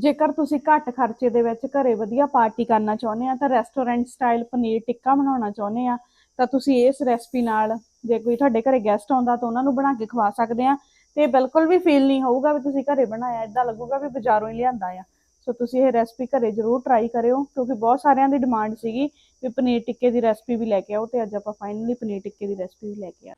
ਜੇਕਰ ਤੁਸੀਂ ਘੱਟ ਖਰਚੇ ਦੇ ਵਿੱਚ ਘਰੇ ਵਧੀਆ ਪਾਰਟੀ ਕਰਨਾ ਚਾਹੁੰਦੇ ਆ, ਤਾਂ ਰੈਸਟੋਰੈਂਟ ਸਟਾਈਲ ਪਨੀਰ ਟਿੱਕਾ ਬਣਾਉਣਾ ਚਾਹੁੰਦੇ ਆ, ਤਾਂ ਤੁਸੀਂ ਇਸ ਰੈਸਪੀ ਨਾਲ ਜੇ ਕੋਈ ਤੁਹਾਡੇ ਘਰੇ ਗੈਸਟ ਆਉਂਦਾ ਤਾਂ ਉਹਨਾਂ ਨੂੰ ਬਣਾ ਕੇ ਖਵਾ ਸਕਦੇ ਆ। ਤੇ ਬਿਲਕੁਲ ਵੀ ਫੀਲ ਨਹੀਂ ਹੋਊਗਾ ਵੀ ਤੁਸੀਂ ਘਰੇ ਬਣਾਇਆ ਇਦਾਂ ਲੱਗੂਗਾ ਵੀ ਬਾਜ਼ਾਰੋਂ ਹੀ ਲਿਆਂਦਾ ਆ। ਸੋ ਤੁਸੀਂ ਇਹ ਰੈਸਪੀ ਘਰੇ ਜ਼ਰੂਰ ਟਰਾਈ ਕਰਿਓ, ਕਿਉਂਕਿ ਬਹੁਤ ਸਾਰਿਆਂ ਦੀ ਡਿਮਾਂਡ ਸੀਗੀ ਵੀ ਪਨੀਰ ਟਿੱਕੇ ਦੀ ਰੈਸਪੀ ਵੀ ਲੈ ਕੇ ਆਓ, ਤੇ ਅੱਜ ਆਪਾਂ ਫਾਈਨਲੀ ਪਨੀਰ ਟਿੱਕੇ ਦੀ ਰੈਸਪੀ ਵੀ ਲੈ ਕੇ ਆ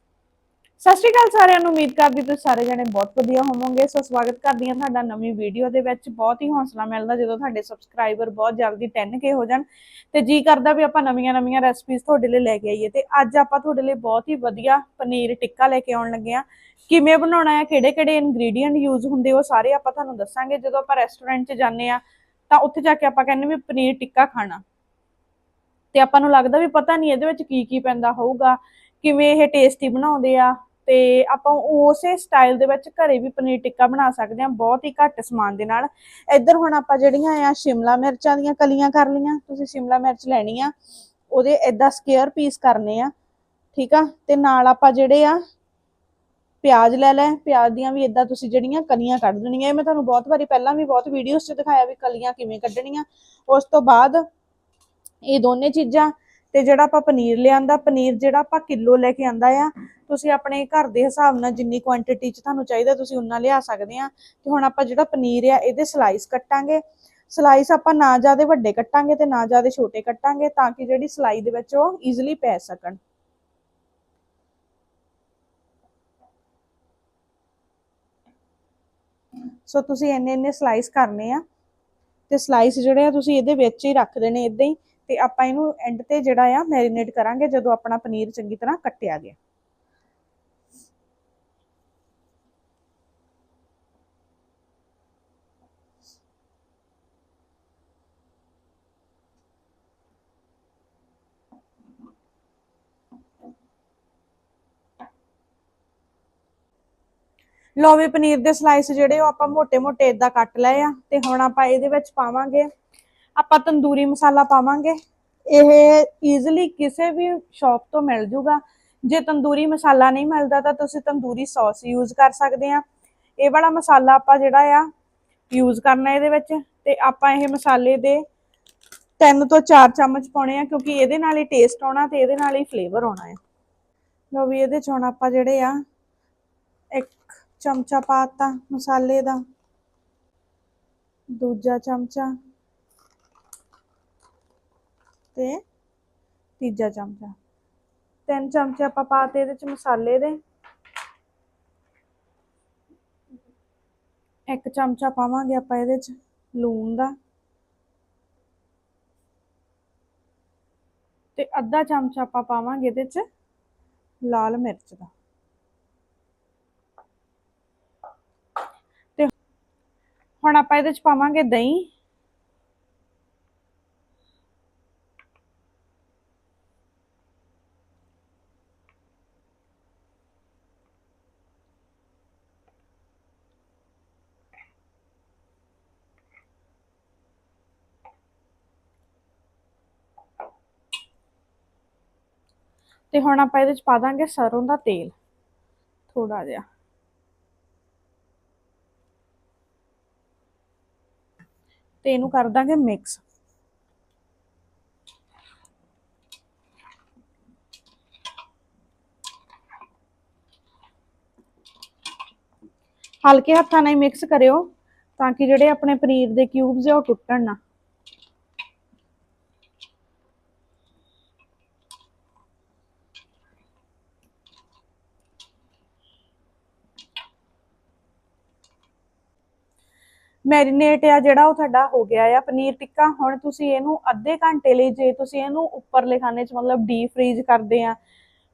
ਸਤਿ ਸ਼੍ਰੀ ਅਕਾਲ ਸਾਰਿਆਂ ਨੂੰ, ਉਮੀਦ ਕਰਦੀ ਤੁਸੀਂ ਸਾਰੇ ਜਣੇ ਬਹੁਤ ਵਧੀਆ ਹੋਵੋਗੇ। ਸੋ ਸਵਾਗਤ ਕਰਦੀ ਹਾਂ ਤੁਹਾਡਾ ਨਵੀਂ ਵੀਡੀਓ ਦੇ ਵਿੱਚ। ਬਹੁਤ ਹੀ ਹੌਸਲਾ ਮਿਲਦਾ ਜਦੋਂ ਤੁਹਾਡੇ ਸਬਸਕ੍ਰਾਈਬਰ ਬਹੁਤ ਜਲਦੀ 10k ਹੋ ਜਾਣ। ਤੇ ਜੀ ਕਰਦਾ ਵੀ ਆਪਾਂ ਨਵੀਆਂ-ਨਵੀਆਂ ਰੈਸਪੀਜ਼ ਤੁਹਾਡੇ ਲਈ ਲੈ ਕੇ ਆਈਏ। ਤੇ ਅੱਜ ਆਪਾਂ ਤੁਹਾਡੇ ਲਈ ਬਹੁਤ ਹੀ ਵਧੀਆ ਪਨੀਰ ਟਿੱਕਾ ਲੈ ਕੇ ਆਉਣ ਲੱਗੇ ਆ ਕਿਵੇਂ ਬਣਾਉਣਾ ਹੈ, ਕਿਹੜੇ-ਕਿਹੜੇ ਇਨਗਰੀਡੀਅੰਟ ਯੂਜ਼ ਹੁੰਦੇ ਉਹ ਸਾਰੇ ਆਪਾਂ ਤੁਹਾਨੂੰ ਦੱਸਾਂਗੇ। ਜਦੋਂ ਆਪਾਂ ਰੈਸਟੋਰੈਂਟ 'ਚ ਜਾਂਦੇ ਆ ਤਾਂ ਉੱਥੇ ਜਾ ਕੇ ਆਪਾਂ ਕਹਿੰਦੇ ਵੀ ਪਨੀਰ ਟਿੱਕਾ ਖਾਣਾ। ਤੇ ਆਪਾਂ ਨੂੰ ਲੱਗਦਾ ਵੀ ਪਤਾ ਨਹੀਂ ਇਹਦੇ ਵਿੱਚ ਕੀ ਕੀ ਪੈਂਦਾ ਹੋਊਗਾ। ਕਿਵੇਂ ਇਹ ਟੇਸਟੀ ਬਣਾਉਂਦੇ ਆ ਤੇ ਆਪਾਂ ਉਸੇ ਸਟਾਈਲ ਦੇ ਵਿੱਚ ਘਰੇ ਵੀ ਪਨੀਰ ਟਿੱਕਾ ਬਣਾ ਸਕਦੇ ਹਾਂ ਬਹੁਤ ਹੀ ਘੱਟ ਸਮਾਨ ਦੇ ਨਾਲ। ਇੱਧਰ ਹੁਣ ਆਪਾਂ ਜਿਹੜੀਆਂ ਆ, ਸ਼ਿਮਲਾ ਮਿਰਚਾਂ ਦੀਆਂ ਕਲੀਆਂ ਕਰ ਲਈਆਂ, ਤੁਸੀਂ ਸ਼ਿਮਲਾ ਮਿਰਚ ਲੈਣੀ ਆ, ਉਹਦੇ ਇਦਾਂ ਸਕੁਅਰ ਪੀਸ ਕਰਨੇ ਆ, ਠੀਕ ਆ? ਤੇ ਨਾਲ ਆਪਾਂ ਜਿਹੜੇ ਆ, ਪਿਆਜ਼ ਲੈ ਲੈ, ਪਿਆਜ਼ ਦੀਆਂ ਵੀ ਇਦਾਂ ਤੁਸੀਂ ਜਿਹੜੀਆਂ ਕਲੀਆਂ ਕੱਢ ਦੇਣੀਆਂ, ਇਹ ਮੈਂ ਤੁਹਾਨੂੰ ਬਹੁਤ ਵਾਰੀ ਪਹਿਲਾਂ ਵੀ ਬਹੁਤ ਵੀਡੀਓਜ਼ 'ਚ ਦਿਖਾਇਆ ਵੀ ਕਲੀਆਂ ਕਿਵੇਂ ਕੱਢਣੀਆਂ। ਉਸ ਤੋਂ ਬਾਅਦ ਇਹ ਦੋਨੇ ਚੀਜ਼ਾਂ ਤੇ ਜਿਹੜਾ ਆਪਾਂ ਪਨੀਰ ਲਿਆਂਦਾ, ਪਨੀਰ ਜਿਹੜਾ ਆਪਾਂ ਕਿਲੋ ਲੈ ਕੇ ਆਂਦਾ ਆ, ਤੁਸੀਂ ਆਪਣੇ ਘਰ ਦੇ ਹਿਸਾਬ ਨਾਲ ਜਿੰਨੀ ਕੁਆਂਟੀਟੀ 'ਚ ਤੁਹਾਨੂੰ ਚਾਹੀਦਾ, ਤੁਸੀਂ ਉਨਾ ਲਿਆ ਸਕਦੇ ਆ। ਤੇ ਹੁਣ ਆਪਾਂ ਜਿਹੜਾ ਪਨੀਰ ਆ, ਇਹਦੇ ਸਲਾਈਸ ਕੱਟਾਂਗੇ। ਸਲਾਈਸ ਆਪਾਂ ਨਾ ਜ਼ਿਆਦਾ ਵੱਡੇ ਕੱਟਾਂਗੇ ਤੇ ਨਾ ਜ਼ਿਆਦਾ ਛੋਟੇ ਕੱਟਾਂਗੇ ਤਾਂ ਕਿ ਜਿਹੜੀ ਸਲਾਈ ਦੇ ਵਿੱਚ ਉਹ ਈਜ਼ੀਲੀ ਪੈ ਸਕਣ। ਸੋ ਤੁਸੀਂ ਇੰਨੇ ਇੰਨੇ ਸਲਾਈਸ ਕਰਨੇ ਆ। ਤੇ ਸਲਾਈਸ ਜਿਹੜੇ ਆ, ਤੁਸੀਂ ਇਹਦੇ ਵਿੱਚ ਹੀ ਰੱਖ ਦੇਣੇ ਇਦਾਂ ਹੀ। ਤੇ ਆਪਾਂ ਇਹਨੂੰ ਐਂਡ ਤੇ ਜਿਹੜਾ ਆ ਮੈਰੀਨੇਟ ਕਰਾਂਗੇ ਜਦੋਂ ਆਪਣਾ ਪਨੀਰ ਚੰਗੀ ਤਰ੍ਹਾਂ ਕੱਟਿਆ ਗਿਆ। ਲੋ ਪਨੀਰ ਦੇ ਸਲਾਈਸ ਜਿਹੜੇ ਉਹ ਆਪਾਂ ਮੋٹے ਮੋٹے ਇਦਾਂ ਕੱਟ ਲਏ ਆ ਤੇ ਹੁਣ ਆਪਾਂ ਇਹਦੇ ਵਿੱਚ ਪਾਵਾਂਗੇ ਆਪਾਂ ਤੰਦੂਰੀ ਮਸਾਲਾ ਪਾਵਾਂਗੇ। ਇਹ ਈਜ਼ੀਲੀ ਕਿਸੇ ਵੀ ਸ਼ਾਪ ਤੋਂ ਮਿਲ ਜੂਗਾ। ਜੇ ਤੰਦੂਰੀ ਮਸਾਲਾ ਨਹੀਂ ਮਿਲਦਾ ਤਾਂ ਤੁਸੀਂ ਤੰਦੂਰੀ ਸੌਸ ਯੂਜ਼ ਕਰ ਸਕਦੇ ਆ। ਇਹ ਵਾਲਾ ਮਸਾਲਾ ਆਪਾਂ ਜਿਹੜਾ ਆ ਯੂਜ਼ ਕਰਨਾ ਇਹਦੇ ਵਿੱਚ। ਤੇ ਆਪਾਂ ਇਹ ਮਸਾਲੇ ਦੇ 3 ਤੋਂ 4 ਚਮਚ ਪਾਉਣੇ ਆ, ਕਿਉਂਕਿ ਇਹਦੇ ਨਾਲ ਹੀ ਟੇਸਟ ਆਉਣਾ ਤੇ ਇਹਦੇ ਨਾਲ ਹੀ ਫਲੇਵਰ ਆਉਣਾ ਹੈ ਲਓ ਵੀ ਇਹਦੇ ਚ ਹੁਣ ਆਪਾਂ ਜਿਹੜੇ ਆ, ਇੱਕ ਚਮਚਾ ਪਾਤਾ ਮਸਾਲੇ ਦਾ। ਦੂਜਾ ਚਮਚਾ। ਤੇ ਤੀਜਾ ਚਮਚਾ। ਤਿੰਨ ਚਮਚੇ ਆਪਾਂ ਪਾਤੇ ਇਹਦੇ ਚ ਮਸਾਲੇ ਦੇ। ਇੱਕ ਚਮਚਾ ਪਾਵਾਂਗੇ ਆਪਾਂ ਇਹਦੇ ਚ ਲੂਣ ਦਾ। ਤੇ ਅੱਧਾ ਚਮਚਾ ਆਪਾਂ ਪਾਵਾਂਗੇ ਇਹਦੇ ਚ ਲਾਲ ਮਿਰਚ ਦਾ। ਤੇ ਹੁਣ ਆਪਾਂ ਇਹਦੇ ਚ ਪਾਵਾਂਗੇ ਦਹੀਂ। ਤੇ ਹੁਣ ਆਪਾਂ ਇਹਦੇ ਚ ਪਾ ਦਾਂਗੇ ਸਰੋਂ ਦਾ ਤੇਲ। ਥੋੜਾ ਜਿਹਾ। ਤੇ ਇਹਨੂੰ ਕਰ ਦਾਂਗੇ ਮਿਕਸ ਹਲਕੇ ਹੱਥਾਂ ਨਾਲ ਮਿਕਸ ਕਰਿਓ ਤਾਂ ਕਿ ਜਿਹੜੇ ਆਪਣੇ ਪਨੀਰ ਦੇ ਕਿਊਬਸ ਆ ਉਹ ਟੁੱਟਣ ਨਾ। ਮੈਰੀਨੇਟ ਆ ਜਿਹੜਾ ਉਹ ਤੁਹਾਡਾ ਹੋ ਗਿਆ ਆ। ਪਨੀਰ ਟਿੱਕਾ, ਹੁਣ ਤੁਸੀਂ ਇਹਨੂੰ ਅੱਧੇ ਘੰਟੇ ਲਈ ਜੇ ਤੁਸੀਂ ਇਹਨੂੰ ਉੱਪਰਲੇ ਖਾਨੇ 'ਚ ਮਤਲਬ ਡੀਪ ਫ੍ਰੀਜ਼ ਕਰਦੇ ਆ,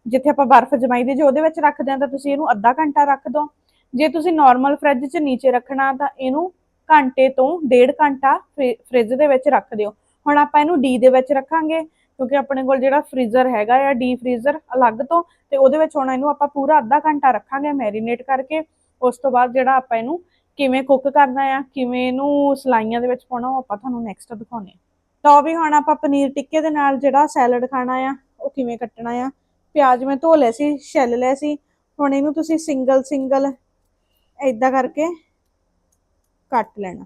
ਜਿੱਥੇ ਆਪਾਂ ਬਰਫ਼ ਜਮਾਈ ਦੀ ਜੇ ਉਹਦੇ ਵਿੱਚ ਰੱਖਦੇ ਆ ਤਾਂ ਤੁਸੀਂ ਇਹਨੂੰ ਅੱਧਾ ਘੰਟਾ ਰੱਖ ਦਿਓ ਜੇ ਤੁਸੀਂ ਨਾਰਮਲ ਫ੍ਰਿਜ 'ਚ ਨੀਚੇ ਰੱਖਣਾ ਤਾਂ ਇਹਨੂੰ ਘੰਟੇ ਤੋਂ ਡੇਢ ਘੰਟਾ ਫ੍ਰਿਜ ਦੇ ਵਿੱਚ ਰੱਖ ਦਿਓ। ਹੁਣ ਆਪਾਂ ਇਹਨੂੰ ਡੀ ਦੇ ਵਿੱਚ ਰੱਖਾਂਗੇ, ਕਿਉਂਕਿ ਆਪਣੇ ਕੋਲ ਜਿਹੜਾ ਫ੍ਰੀਜ਼ਰ ਹੈਗਾ ਆ, ਡੀ ਫ੍ਰੀਜ਼ਰ ਅਲੱਗ ਤੋਂ, ਤੇ ਉਹਦੇ ਵਿੱਚ ਹੁਣ ਇਹਨੂੰ ਆਪਾਂ ਪੂਰਾ ਅੱਧਾ ਘੰਟਾ ਰੱਖਾਂਗੇ ਮੈਰੀਨੇਟ ਕਰਕੇ। ਉਸ ਤੋਂ ਬਾਅਦ ਜਿਹੜਾ ਆਪਾਂ ਇਹਨੂੰ ਕਿਵੇਂ ਕੁੱਕ ਕਰਨਾ ਆ, ਕਿਵੇਂ ਇਹਨੂੰ ਸਲਾਈਆਂ ਦੇ ਵਿੱਚ ਪਾਉਣਾ, ਉਹ ਆਪਾਂ ਤੁਹਾਨੂੰ ਨੈਕਸਟ ਦਿਖਾਉਣੇ ਤਾਂ ਉਹ ਵੀ ਹੁਣ ਆਪਾਂ ਪਨੀਰ ਟਿੱਕੇ ਦੇ ਨਾਲ ਜਿਹੜਾ ਸੈਲਡ ਖਾਣਾ ਆ, ਉਹ ਕਿਵੇਂ ਕੱਟਣਾ ਆ। ਪਿਆਜ਼ ਮੈਂ ਧੋ ਲਿਆ ਸੀ, ਛਿੱਲ ਲਿਆ ਸੀ। ਹੁਣ ਇਹਨੂੰ ਤੁਸੀਂ ਸਿੰਗਲ ਸਿੰਗਲ ਇਦਾਂ ਕਰਕੇ ਕੱਟ ਲੈਣਾ।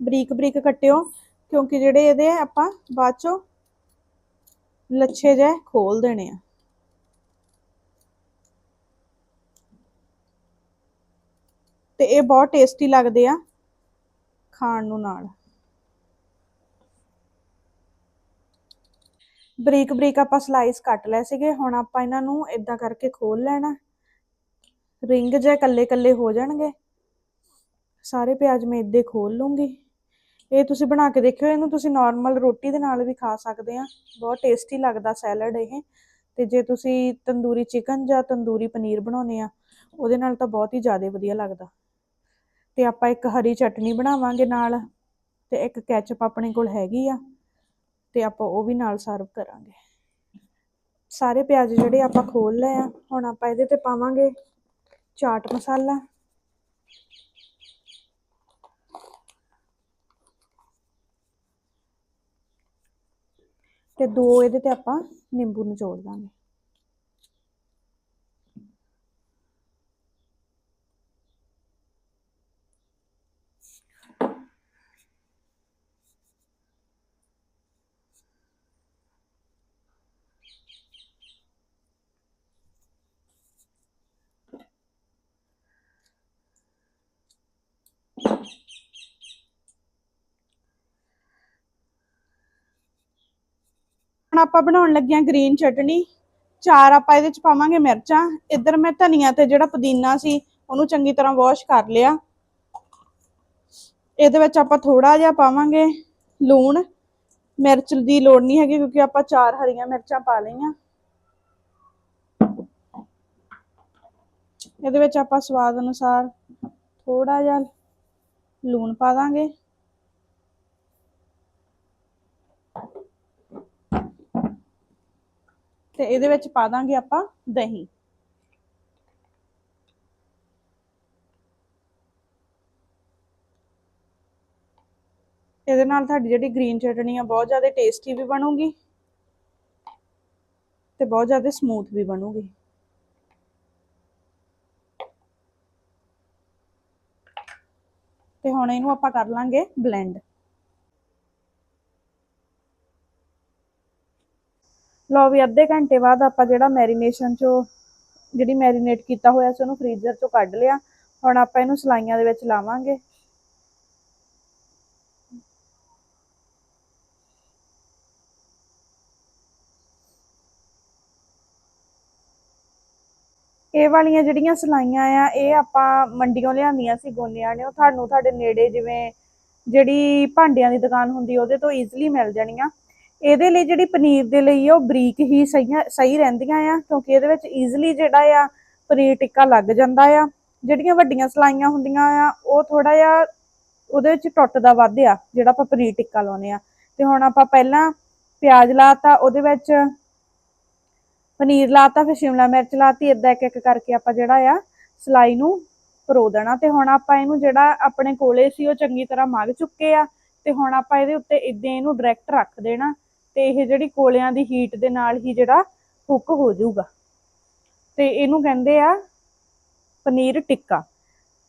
ਬਰੀਕ ਬਰੀਕ ਕੱਟਿਓ, ਕਿਉਂਕਿ ਜਿਹੜੇ ਇਹਦੇ ਆਪਾਂ ਬਾਅਦ ਚੋਂ ਲੱਛੇ ਜੇ ਖੋਲ ਦੇਣੇ ਆ। ਤੇ ਇਹ ਬਹੁਤ ਟੇਸਟੀ ਲੱਗਦੇ ਆ ਖਾਣ ਨੂੰ ਨਾਲ। ਬਰੀਕ ਬਰੀਕ ਆਪਾਂ ਸਲਾਈਸ ਕੱਟ ਲਏ ਸੀਗੇ, ਹੁਣ ਆਪਾਂ ਇਹਨਾਂ ਨੂੰ ਇਦਾਂ ਕਰਕੇ ਖੋਲ ਲੈਣਾ। ਰਿੰਗ ਜੇ ਇਕੱਲੇ ਇਕੱਲੇ ਹੋ ਜਾਣਗੇ, ਸਾਰੇ ਪਿਆਜ਼ ਮੈਂ ਇੱਦੇ ਖੋਲ ਲੂੰਗੀ ਇਹ ਤੁਸੀਂ ਬਣਾ ਕੇ ਦੇਖਿਓ, ਇਹਨੂੰ ਤੁਸੀਂ ਨਾਰਮਲ ਰੋਟੀ ਦੇ ਨਾਲ ਵੀ ਖਾ ਸਕਦੇ ਆ। ਬਹੁਤ ਟੇਸਟੀ ਲੱਗਦਾ ਸੈਲਡ ਇਹ। ਤੇ ਜੇ ਤੁਸੀਂ ਤੰਦੂਰੀ ਚਿਕਨ ਜਾਂ ਤੰਦੂਰੀ ਪਨੀਰ ਬਣਾਉਨੇ ਆ, ਉਹਦੇ ਨਾਲ ਤਾਂ ਬਹੁਤ ਹੀ ਜ਼ਿਆਦਾ ਵਧੀਆ ਲੱਗਦਾ। ਤੇ ਆਪਾਂ ਇੱਕ ਹਰੀ ਚਟਨੀ ਬਣਾਵਾਂਗੇ ਨਾਲ, ਤੇ ਇੱਕ ਕੈਚਅਪ ਆਪਣੇ ਕੋਲ ਹੈਗੀ ਆ, ਤੇ ਆਪਾਂ ਉਹ ਵੀ ਨਾਲ ਸਰਵ ਕਰਾਂਗੇ। ਸਾਰੇ ਪਿਆਜ਼ ਜਿਹੜੇ ਆਪਾਂ ਖੋਲ ਲਏ ਆ, ਹੁਣ ਆਪਾਂ ਇਹਦੇ ਤੇ ਪਾਵਾਂਗੇ ਚਾਟ ਮਸਾਲਾ। ਤੇ ਦੋ ਇਹਦੇ ਤੇ ਆਪਾਂ ਨਿੰਬੂ ਨਿਚੋੜ ਦਾਂਗੇ। ਹੁਣ ਆਪਾਂ ਬਣਾਉਣ ਲੱਗੇ ਆ ਗ੍ਰੀਨ ਚਟਨੀ। ਚਾਰ ਆਪਾਂ ਇਹਦੇ ਚ ਪਾਵਾਂਗੇ ਮਿਰਚਾਂ। ਇੱਧਰ ਮੈਂ ਧਨੀਆ ਤੇ ਜਿਹੜਾ ਪੁਦੀਨਾ ਸੀ, ਉਹਨੂੰ ਚੰਗੀ ਤਰ੍ਹਾਂ ਵਾਸ਼ ਕਰ ਲਿਆ। ਇਹਦੇ ਵਿੱਚ ਆਪਾਂ ਥੋੜਾ ਜਿਹਾ ਪਾਵਾਂਗੇ ਲੂਣ। ਮਿਰਚ ਦੀ ਲੋੜ ਨਹੀਂ ਹੈਗੀ ਕਿਉਂਕਿ ਆਪਾਂ ਚਾਰ ਹਰੀਆਂ ਮਿਰਚਾਂ ਪਾ ਲਈਆਂ। ਇਹਦੇ ਵਿੱਚ ਆਪਾਂ ਸਵਾਦ ਅਨੁਸਾਰ ਥੋੜਾ ਜਿਹਾ ਲੂਣ ਪਾ ਦਾਂਗੇ। ਤੇ ਇਹਦੇ ਵਿੱਚ ਪਾ ਦਾਂਗੇ ਆਪਾਂ ਦਹੀਂ। ਇਹਦੇ ਨਾਲ ਤੁਹਾਡੀ ਜਿਹੜੀ ਗ੍ਰੀਨ ਚਟਨੀ ਆ, ਬਹੁਤ ਜ਼ਿਆਦਾ ਟੇਸਟੀ ਵੀ ਬਣੂਗੀ ਤੇ ਬਹੁਤ ਜ਼ਿਆਦਾ ਸਮੂਥ ਵੀ ਬਣੂਗੀ। ਤੇ ਹੁਣ ਇਹਨੂੰ ਆਪਾਂ ਕਰ ਲਾਂਗੇ ਬਲੈਂਡ ਲਓ ਵੀ ਅੱਧੇ ਘੰਟੇ ਬਾਅਦ ਆਪਾਂ ਜਿਹੜਾ ਮੈਰੀਨੇਸ਼ਨ ਚੋਂ ਜਿਹੜੀ ਮੈਰੀਨੇਟ ਕੀਤਾ ਹੋਇਆ ਸੀ ਉਹਨੂੰ ਫ੍ਰੀਜ਼ਰ ਚੋਂ ਕੱਢ ਲਿਆ। ਹੁਣ ਆਪਾਂ ਇਹਨੂੰ ਸਲਾਈਆਂ ਦੇ ਵਿੱਚ ਲਾਵਾਂਗੇ। ਇਹ ਵਾਲੀਆਂ ਜਿਹੜੀਆਂ ਸਲਾਈਆਂ ਆ, ਇਹ ਆਪਾਂ ਮੰਡੀੋਂ ਲਿਆਂਦੀਆਂ ਸੀ ਗੋਨਿਆਂ ਨੇ। ਉਹ ਤੁਹਾਨੂੰ ਤੁਹਾਡੇ ਨੇੜੇ ਜਿਵੇਂ ਜਿਹੜੀ ਭਾਂਡਿਆਂ ਦੀ ਦੁਕਾਨ ਹੁੰਦੀ, ਉਹਦੇ ਤੋਂ ਈਜ਼ੀਲੀ ਮਿਲ ਜਾਣੀਆਂ। ਇਹਦੇ ਲਈ ਜਿਹੜੀ ਪਨੀਰ ਦੇ ਲਈ ਉਹ ਬਰੀਕ ਹੀ ਸਹੀਆਂ, ਸਹੀ ਰਹਿੰਦੀਆਂ ਆ, ਕਿਉਂਕਿ ਇਹਦੇ ਵਿੱਚ ਈਜ਼ੀਲੀ ਜਿਹੜਾ ਆ, ਪਨੀਰ ਟਿੱਕਾ ਲੱਗ ਜਾਂਦਾ ਆ। ਜਿਹੜੀਆਂ ਵੱਡੀਆਂ ਸਲਾਈਆਂ ਹੁੰਦੀਆਂ ਆ, ਉਹ ਥੋੜਾ ਜਿਹਾ ਉਹਦੇ ਵਿੱਚ ਟੁੱਟਦਾ ਵੱਧ ਆ, ਜਿਹੜਾ ਆਪਾਂ ਪਨੀਰ ਟਿੱਕਾ ਲਾਉਨੇ ਆ। ਤੇ ਹੁਣ ਆਪਾਂ ਪਹਿਲਾਂ ਪਿਆਜ਼ ਲਾਤਾ, ਉਹਦੇ ਵਿੱਚ ਪਨੀਰ ਲਾਤਾ, ਫਿਰ ਸ਼ਿਮਲਾ ਮਿਰਚ ਲਾਤੀ ਇਦਾਂ ਇੱਕ ਇੱਕ ਕਰਕੇ ਆਪਾਂ ਜਿਹੜਾ ਆ, ਸਲਾਈ ਨੂੰ ਪਰੋ ਦੇਣਾ। ਤੇ ਹੁਣ ਆਪਾਂ ਇਹਨੂੰ ਜਿਹੜਾ ਆਪਣੇ ਕੋਲੇ ਸੀ, ਉਹ ਚੰਗੀ ਤਰ੍ਹਾਂ ਮਗ ਚੁੱਕੇ ਆ। ਤੇ ਹੁਣ ਆਪਾਂ ਇਹਦੇ ਉੱਤੇ ਇਦਾਂ ਇਹਨੂੰ ਡਾਇਰੈਕਟ ਰੱਖ ਦੇਣਾ। ਤੇ ਇਹ ਜਿਹੜੀ ਕੋਲਿਆਂ ਦੀ ਹੀਟ ਦੇ ਨਾਲ ਹੀ ਜਿਹੜਾ ਕੁੱਕ ਹੋ ਜਾਊਗਾ। ਤੇ ਇਹਨੂੰ ਕਹਿੰਦੇ ਆ ਪਨੀਰ ਟਿੱਕਾ।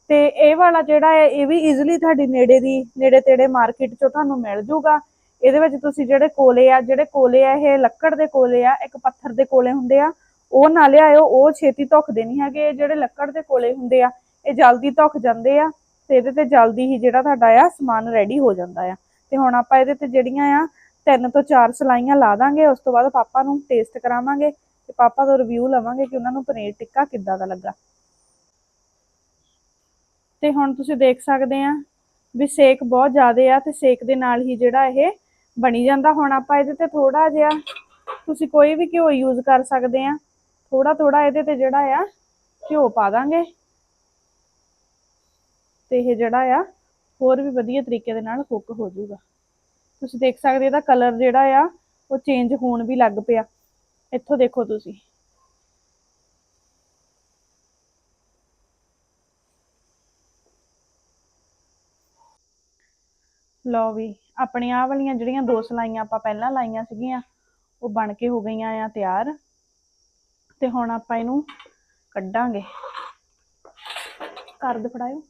ਤੇ ਇਹ ਵਾਲਾ ਜਿਹੜਾ ਹੈ, ਇਹ ਵੀ ਈਜ਼ੀਲੀ ਤੁਹਾਡੀ ਨੇੜੇ ਦੀ, ਨੇੜੇ ਤੇੜੇ ਮਾਰਕੀਟ ਚੋਂ ਤੁਹਾਨੂੰ ਮਿਲ ਜਾਊਗਾ। ਇਹਦੇ ਵਿੱਚ ਤੁਸੀਂ ਜਿਹੜੇ ਕੋਲੇ ਆ, ਜਿਹੜੇ ਕੋਲੇ ਆ, ਇਹ ਲੱਕੜ ਦੇ ਕੋਲੇ ਆ, ਇੱਕ ਪੱਥਰ ਦੇ ਕੋਲੇ ਹੁੰਦੇ ਆ, ਉਹ ਨਾ ਲਿਆਇਓ, ਉਹ ਛੇਤੀ ਧੁਖਦੇ ਨਹੀਂ ਹੈਗੇ। ਜਿਹੜੇ ਲੱਕੜ ਦੇ ਕੋਲੇ ਹੁੰਦੇ ਆ, ਇਹ ਜਲਦੀ ਧੁੱਖ ਜਾਂਦੇ ਆ ਤੇ ਇਹਦੇ ਤੇ ਜਲਦੀ ਹੀ ਜਿਹੜਾ ਤੁਹਾਡਾ ਆ ਸਮਾਨ ਰੈਡੀ ਹੋ ਜਾਂਦਾ ਆ। ਤੇ ਹੁਣ ਆਪਾਂ ਇਹਦੇ ਤੇ ਜਿਹੜੀਆਂ ਆ ਤਿੰਨ ਤੋਂ ਚਾਰ ਸਲਾਈਆਂ ਲਾ ਦਾਂਗੇ, ਉਸ ਤੋਂ ਬਾਅਦ ਪਾਪਾ ਨੂੰ ਟੇਸਟ ਕਰਾਵਾਂਗੇ ਤੇ ਪਾਪਾ ਤੋਂ ਰਿਵਿਊ ਲਵਾਂਗੇ ਕਿ ਉਹਨਾਂ ਨੂੰ ਪਨੀਰ ਟਿੱਕਾ ਕਿੱਦਾਂ ਦਾ ਲੱਗਾ। ਤੇ ਹੁਣ ਤੁਸੀਂ ਦੇਖ ਸਕਦੇ ਆ ਵੀ ਸੇਕ ਬਹੁਤ ਜ਼ਿਆਦਾ ਆ ਤੇ ਸੇਕ ਦੇ ਨਾਲ ਹੀ ਜਿਹੜਾ ਇਹ ਬਣੀ ਜਾਂਦਾ। ਹੁਣ ਆਪਾਂ ਇਹਦੇ ਤੇ ਥੋੜਾ ਜਿਹਾ ਤੁਸੀਂ ਕੋਈ ਵੀ ਘਿਓ ਯੂਜ਼ ਕਰ ਸਕਦੇ ਆ। ਥੋੜਾ ਥੋੜਾ ਇਹਦੇ ਤੇ ਜਿਹੜਾ ਆ ਘਿਓ ਪਾ ਦਾਂਗੇ। ਤੇ ਇਹ ਜਿਹੜਾ ਆ ਹੋਰ ਵੀ ਵਧੀਆ ਤਰੀਕੇ ਦੇ ਨਾਲ ਕੁੱਕ ਹੋ ਜਾਊਗਾ। ਤੁਸੀਂ ਦੇਖ ਸਕਦੇ ਇਹਦਾ ਕਲਰ ਜਿਹੜਾ ਆ, ਉਹ ਚੇਂਜ ਹੋਣ ਵੀ ਲੱਗ ਪਿਆ। ਇੱਥੋਂ ਦੇਖੋ ਤੁਸੀਂ। ਲਓ ਵੀ ਆਪਣੀਆਂ ਆਹ ਵਾਲੀਆਂ ਜਿਹੜੀਆਂ ਦੋ ਸਲਾਈਆਂ ਆਪਾਂ ਪਹਿਲਾਂ ਲਾਈਆਂ ਸੀਗੀਆਂ, ਉਹ ਬਣ ਕੇ ਹੋ ਗਈਆਂ ਆ ਤਿਆਰ। ਤੇ ਹੁਣ ਆਪਾਂ ਇਹਨੂੰ ਕੱਢਾਂਗੇ। ਕਰ ਦੇ ਫੜਾਇਓ।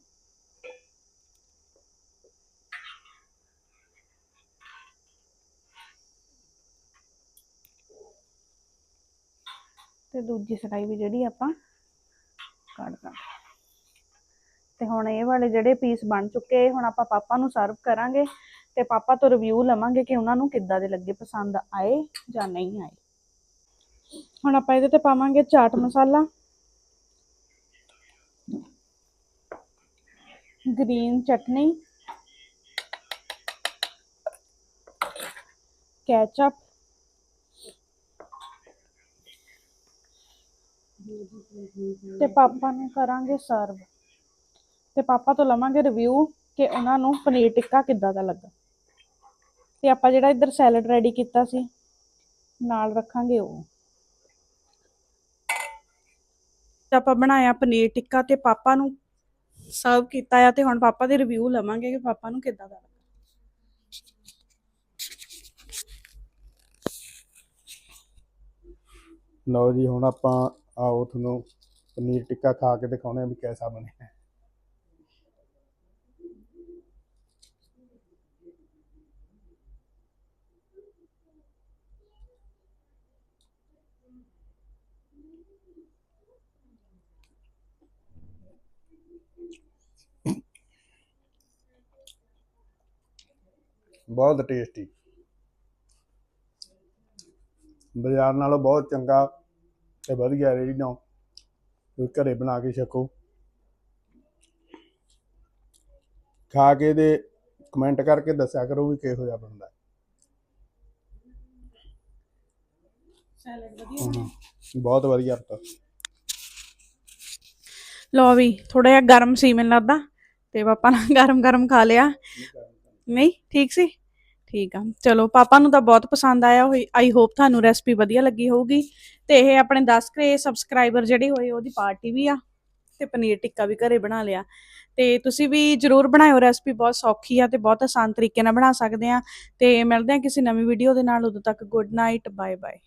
ਤੇ ਦੂਜੀ ਸਲਾਈ ਵੀ ਜਿਹੜੀ ਆਪਾਂ ਕੱਢ ਦਾਂਗੇ ਤੇ ਹੁਣ ਇਹ ਵਾਲੇ ਜਿਹੜੇ ਪੀਸ ਬਣ ਚੁੱਕੇ ਹੁਣ ਆਪਾਂ ਪਾਪਾ ਨੂੰ ਸਰਵ ਕਰਾਂਗੇ ਤੇ ਪਾਪਾ ਤੋਂ ਰਿਵਿਊ ਲਵਾਂਗੇ ਕਿ ਉਹਨਾਂ ਨੂੰ ਕਿੱਦਾਂ ਦੇ ਲੱਗੇ, ਪਸੰਦ ਆਏ ਜਾਂ ਨਹੀਂ ਆਏ। ਹੁਣ ਆਪਾਂ ਇਹਦੇ ਤੇ ਪਾਵਾਂਗੇ ਚਾਟ ਮਸਾਲਾ। ਗ੍ਰੀਨ ਚਟਨੀ। ਕੈਚਅਪ ਤੇ ਪਾਪਾ ਨੂੰ ਕਰਾਂਗੇ ਸਰਵ ਤੇ ਪਾਪਾ ਤੋਂ ਲਵਾਂਗੇ ਰਿਵਿਊ ਕਿ ਉਹਨਾਂ ਨੂੰ ਪਨੀਰ ਟਿੱਕਾ ਕਿੱਦਾਂ ਦਾ ਲੱਗਾ। ਤੇ ਆਪਾਂ ਜਿਹੜਾ ਇੱਧਰ ਸੈਲਡ ਰੈਡੀ ਕੀਤਾ ਸੀ, ਨਾਲ ਰੱਖਾਂਗੇ ਉਹ। ਆਪਾਂ ਬਣਾਇਆ ਪਨੀਰ ਟਿੱਕਾ ਤੇ ਪਾਪਾ ਨੂੰ ਸਰਵ ਕੀਤਾ ਆ ਤੇ ਹੁਣ ਪਾਪਾ ਦੇ ਰਿਵਿਊ ਲਵਾਂਗੇ ਕਿ ਪਾਪਾ ਨੂੰ ਕਿੱਦਾਂ ਦਾ ਲੱਗਾ। ਲਓ ਜੀ, ਹੁਣ ਆਪਾਂ ਆਓ ਤੁਹਾਨੂੰ ਪਨੀਰ ਟਿੱਕਾ ਖਾ ਕੇ ਦਿਖਾਉਂਦੇ ਆ ਵੀ ਕਿਹਦਾ ਬਣਿਆ ਹੈ। ਬਹੁਤ ਟੇਸਟੀ ਬਾਜ਼ਾਰ ਨਾਲੋਂ ਬਹੁਤ ਚੰਗਾ ਤੇ ਵਧੀਆ ਰੇੜੀ ਤੁਸੀਂ ਘਰੇ ਬਣਾ ਕੇ ਛਕੋ। ਖਾ ਕੇ ਦੇ ਕਮੈਂਟ ਕਰਕੇ ਦੱਸਿਆ ਕਰੋ ਵੀ ਕਿਹੋ ਜਿਹਾ ਬਣਦਾ। ਸੈਲਡ ਵਧੀਆ ਬਹੁਤ ਵਧੀਆ ਹੁੰਦਾ ਲੋ ਵੀ ਥੋੜਾ ਜਿਹਾ ਗਰਮ ਸੀ ਮੈਨੂੰ ਲੱਗਦਾ ਤੇ ਪਾਪਾ ਨੇ ਗਰਮ ਗਰਮ ਖਾ ਲਿਆ। ਨਹੀਂ ਠੀਕ ਸੀ? ਠੀਕ ਆ। ਚਲੋ, ਪਾਪਾ ਨੂੰ ਤਾਂ ਬਹੁਤ ਪਸੰਦ ਆਇਆ ਹੋਈ ਆਈ ਹੋਪ ਤੁਹਾਨੂੰ ਰੈਸਪੀ ਵਧੀਆ ਲੱਗੀ ਹੋਊਗੀ। ਤੇ ਇਹ ਆਪਣੇ 10 ਕੇ ਸਬਸਕ੍ਰਾਈਬਰ ਜਿਹੜੇ ਹੋਏ, ਉਹਦੀ ਪਾਰਟੀ ਵੀ ਆ ਤੇ ਪਨੀਰ ਟਿੱਕਾ ਵੀ ਘਰੇ ਬਣਾ ਲਿਆ। ਤੇ ਤੁਸੀਂ ਵੀ ਜਰੂਰ ਬਣਾਇਓ ਰੈਸਪੀ ਬਹੁਤ ਸੌਖੀ ਆ ਤੇ ਬਹੁਤ ਆਸਾਨ ਤਰੀਕੇ ਨਾਲ ਬਣਾ ਸਕਦੇ ਆ। ਤੇ ਮਿਲਦੇ ਆ ਕਿਸੇ ਨਵੀਂ ਵੀਡੀਓ ਦੇ ਨਾਲ, ਉਦੋਂ ਤੱਕ ਗੁੱਡ ਨਾਈਟ ਬਾਏ ਬਾਏ